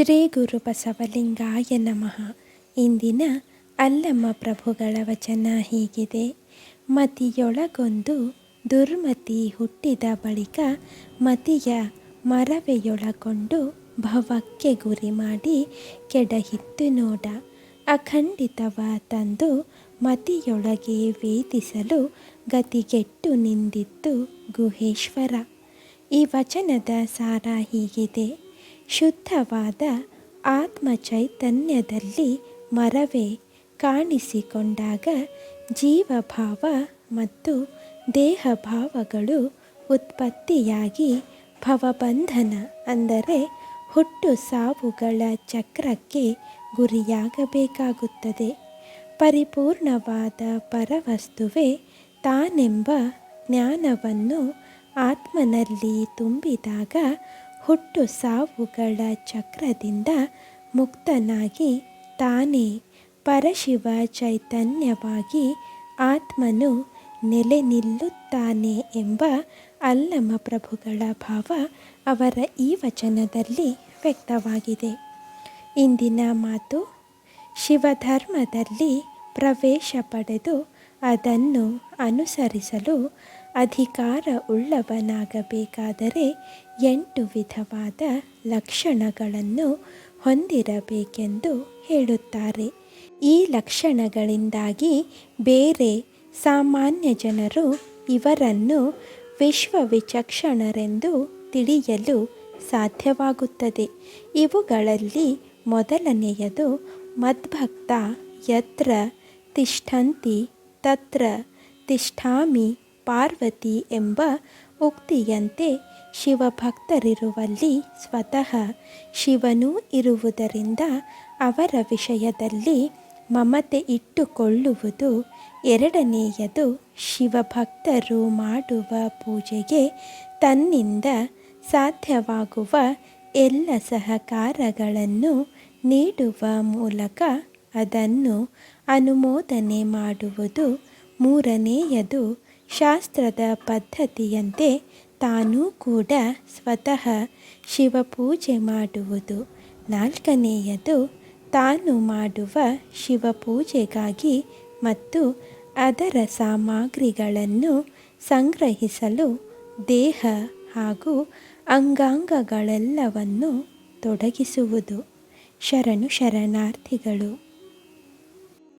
ಶ್ರೀ ಗುರು ಬಸವಲಿಂಗಾಯ ನಮಃ. ಇಂದಿನ ಅಲ್ಲಮ್ಮ ಪ್ರಭುಗಳ ವಚನ ಹೀಗಿದೆ. ಮತಿಯೊಳಗೊಂದು ದುರ್ಮತಿ ಹುಟ್ಟಿದ ಬಳಿಕ ಮತಿಯ ಮರವೆಯೊಳಗೊಂಡು ಭವಕ್ಕೆ ಗುರಿ ಮಾಡಿ ಕೆಡಹಿತ್ತು ನೋಡ. ಅಖಂಡಿತವ ತಂದು ಮತಿಯೊಳಗೆ ವೇದಿಸಲು ಗತಿಗೆಟ್ಟು ನಿಂದಿತ್ತು ಗುಹೇಶ್ವರ. ಈ ವಚನದ ಸಾರ ಹೀಗಿದೆ. ಶುದ್ಧವಾದ ಆತ್ಮ ಚೈತನ್ಯದಲ್ಲಿ ಮರವೇ ಕಾಣಿಸಿಕೊಂಡಾಗ ಜೀವಭಾವ ಮತ್ತು ದೇಹಭಾವಗಳು ಉತ್ಪತ್ತಿಯಾಗಿ ಭವಬಂಧನ ಅಂದರೆ ಹುಟ್ಟು ಸಾವುಗಳ ಚಕ್ರಕ್ಕೆ ಗುರಿಯಾಗಬೇಕಾಗುತ್ತದೆ. ಪರಿಪೂರ್ಣವಾದ ಪರವಸ್ತುವೆ ತಾನೆಂಬ ಜ್ಞಾನವನ್ನು ಆತ್ಮನಲ್ಲಿ ತುಂಬಿದಾಗ ಹುಟ್ಟು ಸಾವುಗಳ ಚಕ್ರದಿಂದ ಮುಕ್ತನಾಗಿ ತಾನೇ ಪರಶಿವ ಚೈತನ್ಯವಾಗಿ ಆತ್ಮನು ನೆಲೆ ನಿಲ್ಲುತ್ತಾನೆ ಎಂಬ ಅಲ್ಲಮ ಪ್ರಭುಗಳ ಭಾವ ಅವರ ಈ ವಚನದಲ್ಲಿ ವ್ಯಕ್ತವಾಗಿದೆ. ಇಂದಿನ ಮಾತು ಶಿವಧರ್ಮದಲ್ಲಿ ಪ್ರವೇಶ ಪಡೆದು ಅದನ್ನು ಅನುಸರಿಸಲು ಅಧಿಕಾರ ಉಳ್ಳವನಾಗಬೇಕಾದರೆ ಎಂಟು ವಿಧವಾದ ಲಕ್ಷಣಗಳನ್ನು ಹೊಂದಿರಬೇಕೆಂದು ಹೇಳುತ್ತಾರೆ. ಈ ಲಕ್ಷಣಗಳಿಂದಾಗಿ ಬೇರೆ ಸಾಮಾನ್ಯ ಜನರು ಇವರನ್ನು ವಿಶ್ವವಿಚಕ್ಷಣರೆಂದು ತಿಳಿಯಲು ಸಾಧ್ಯವಾಗುತ್ತದೆ. ಇವುಗಳಲ್ಲಿ ಮೊದಲನೆಯದು ಮದ್ಭಕ್ತ ಯತ್ರ ತಿಷ್ಠಂತಿ ತತ್ರ ತಿಷ್ಠಾಮಿ ಪಾರ್ವತಿ ಎಂಬ ಉಕ್ತಿಯಂತೆ ಶಿವಭಕ್ತರಿರುವಲ್ಲಿ ಸ್ವತಃ ಶಿವನೂ ಇರುವುದರಿಂದ ಅವರ ವಿಷಯದಲ್ಲಿ ಮಮತೆ ಇಟ್ಟುಕೊಳ್ಳುವುದು ಎರಡನೆಯದು ಶಿವಭಕ್ತರು ಮಾಡುವ ಪೂಜೆಗೆ ತನ್ನಿಂದ ಸಾಧ್ಯವಾಗುವ ಎಲ್ಲ ಸಹಕಾರಗಳನ್ನು ನೀಡುವ ಮೂಲಕ ಅದನ್ನು ಅನುಮೋದನೆ ಮಾಡುವುದು ಮೂರನೆಯದು ಶಾಸ್ತ್ರದ ಪದ್ಧತಿಯಂತೆ ತಾನೂ ಕೂಡ ಸ್ವತಃ ಶಿವಪೂಜೆ ಮಾಡುವುದು. ನಾಲ್ಕನೆಯದು, ತಾನು ಮಾಡುವ ಶಿವಪೂಜೆಗಾಗಿ ಮತ್ತು ಅದರ ಸಾಮಗ್ರಿಗಳನ್ನು ಸಂಗ್ರಹಿಸಲು ದೇಹ ಹಾಗೂ ಅಂಗಾಂಗಗಳೆಲ್ಲವನ್ನು ತೊಡಗಿಸುವುದು. ಶರಣು ಶರಣಾರ್ಥಿಗಳು.